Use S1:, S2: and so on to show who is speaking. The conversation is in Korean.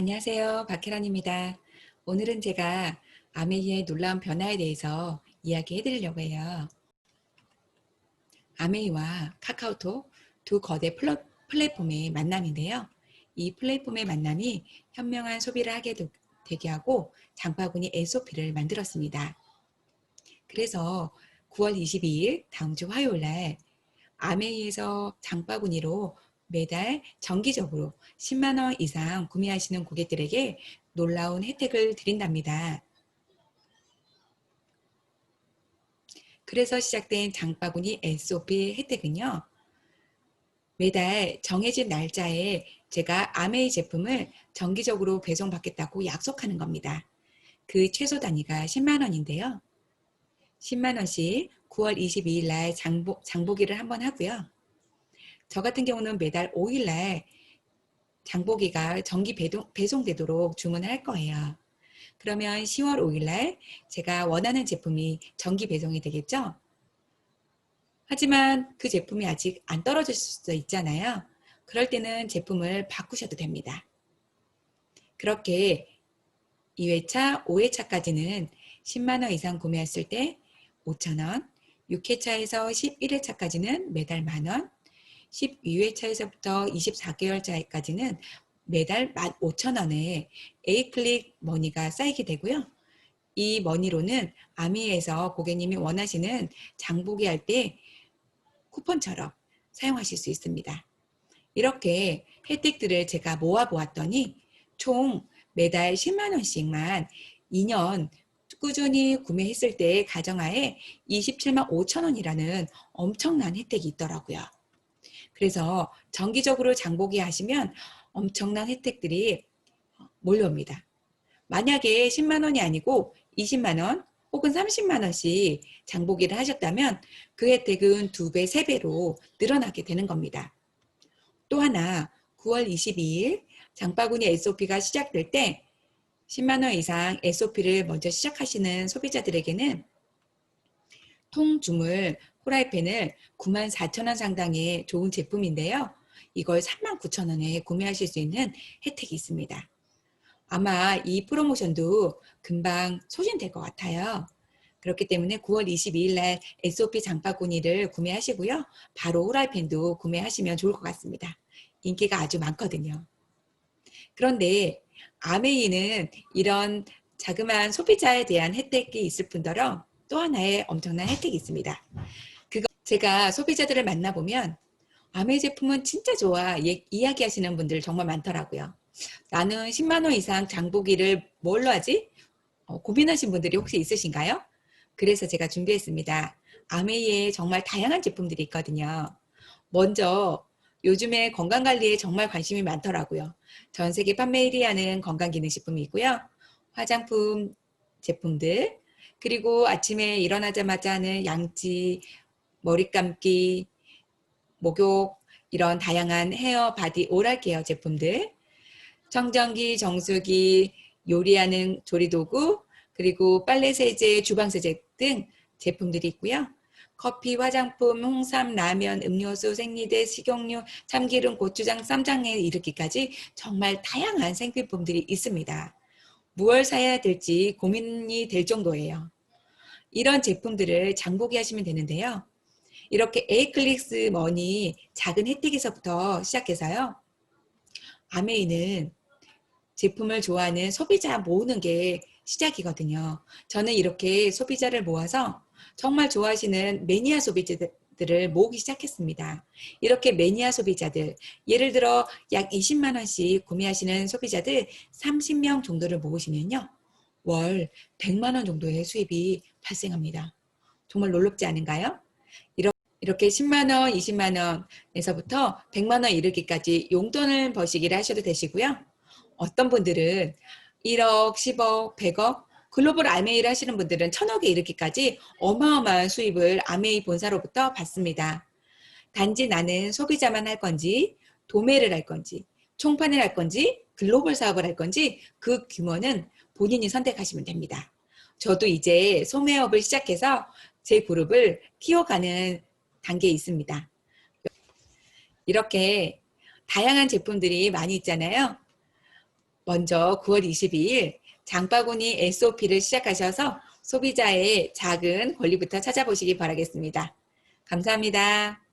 S1: 안녕하세요. 박혜란입니다. 오늘은 제가 아메이의 놀라운 변화에 대해서 이야기해 드리려고 해요. 아메이와 카카오톡 두 거대 플랫폼의 만남인데요. 이 플랫폼의 만남이 현명한 소비를 하게 되- 되게 하고 장바구니 SOP를 만들었습니다. 그래서 9월 22일 다음 주 화요일 날 아메이에서 장바구니로 매달 정기적으로 10만 원 이상 구매하시는 고객들에게 놀라운 혜택을 드린답니다. 그래서 시작된 장바구니 SOP 혜택은요. 매달 정해진 날짜에 제가 아메이 제품을 정기적으로 배송받겠다고 약속하는 겁니다. 그 최소 단위가 10만 원인데요. 10만 원씩 9월 22일 날 장보, 장보기를 한번 하고요. 저 같은 경우는 매달 5일 날 장보기가 정기 배동, 배송 되도록 주문을 할 거예요. 그러면 10월 5일 날 제가 원하는 제품이 정기 배송이 되겠죠? 하지만 그 제품이 아직 안 떨어질 수도 있잖아요. 그럴 때는 제품을 바꾸셔도 됩니다. 그렇게 2회차, 5회차까지는 10만 원 이상 구매했을 때 5천 원, 6회차에서 11회차까지는 매달 만 원, 12회차에서부터 24개월차까지는 매달 15,000원의 A클릭 머니가 쌓이게 되고요. 이 머니로는 아미에서 고객님이 원하시는 장보기 할 때 쿠폰처럼 사용하실 수 있습니다. 이렇게 혜택들을 제가 모아보았더니 총 매달 10만 원씩만 2년 꾸준히 구매했을 때 가정하에 27만 5천 원이라는 엄청난 혜택이 있더라고요. 그래서 정기적으로 장보기 하시면 엄청난 혜택들이 몰려옵니다. 만약에 10만 원이 아니고 20만 원 혹은 30만 원씩 장보기를 하셨다면 그 혜택은 2배, 3배로 늘어나게 되는 겁니다. 또 하나 9월 22일 장바구니 SOP가 시작될 때 10만 원 이상 SOP를 먼저 시작하시는 소비자들에게는 통주물 후라이팬을 9만 4천 원 상당의 좋은 제품인데요. 이걸 3만 9천 원에 구매하실 수 있는 혜택이 있습니다. 아마 이 프로모션도 금방 소진될 것 같아요. 그렇기 때문에 9월 22일 날 SOP 장바구니를 구매하시고요. 바로 후라이팬도 구매하시면 좋을 것 같습니다. 인기가 아주 많거든요. 그런데 아메이는 이런 자그마한 소비자에 대한 혜택이 있을 뿐더러 또 하나의 엄청난 혜택이 있습니다. 그거 제가 소비자들을 만나보면 아메이 제품은 진짜 좋아 예- 이야기하시는 분들 정말 많더라고요. 나는 10만 원 이상 장보기를 뭘로 하지? 어, 고민하신 분들이 혹시 있으신가요? 그래서 제가 준비했습니다. 아메이에 정말 다양한 제품들이 있거든요. 먼저 요즘에 건강관리에 정말 관심이 많더라고요. 전 세계 판매 1위 하는 건강기능식품이 있고요. 화장품 제품들, 그리고 아침에 일어나자마자 하는 양치, 머리 감기, 목욕, 이런 다양한 헤어, 바디, 오랄 케어 제품들, 청정기, 정수기, 요리하는 조리도구, 그리고 빨래 세제, 주방 세제 등 제품들이 있고요. 커피, 화장품, 홍삼, 라면, 음료수, 생리대, 식용유, 참기름, 고추장, 쌈장에 이르기까지 정말 다양한 생필품들이 있습니다. 무얼 사야 될지 고민이 될 정도예요. 이런 제품들을 장보기 하시면 되는데요. 이렇게 에이클릭스 머니 작은 혜택에서부터 시작해서요. 아메이는 제품을 좋아하는 소비자 모으는 게 시작이거든요. 저는 이렇게 소비자를 모아서 정말 좋아하시는 매니아 소비자 들을 모으기 시작했습니다. 이렇게 매니아 소비자들, 예를 들어 약 20만 원씩 구매하시는 소비자들 30명 정도를 모으시면요. 월 100만 원 정도의 수입이 발생합니다. 정말 놀랍지 않은가요? 이렇게 10만 원, 20만 원에서부터 100만 원 이르기까지 용돈을 버시기를 하셔도 되시고요. 어떤 분들은 1억, 10억, 100억, 글로벌 아메이를 하시는 분들은 천억에 이르기까지 어마어마한 수입을 아메이 본사로부터 받습니다. 단지 나는 소비자만 할 건지, 도매를 할 건지, 총판을 할 건지, 글로벌 사업을 할 건지 그 규모는 본인이 선택하시면 됩니다. 저도 이제 소매업을 시작해서 제 그룹을 키워가는 단계에 있습니다. 이렇게 다양한 제품들이 많이 있잖아요. 먼저 9월 22일 장바구니 SOP를 시작하셔서 소비자의 작은 권리부터 찾아보시기 바라겠습니다. 감사합니다.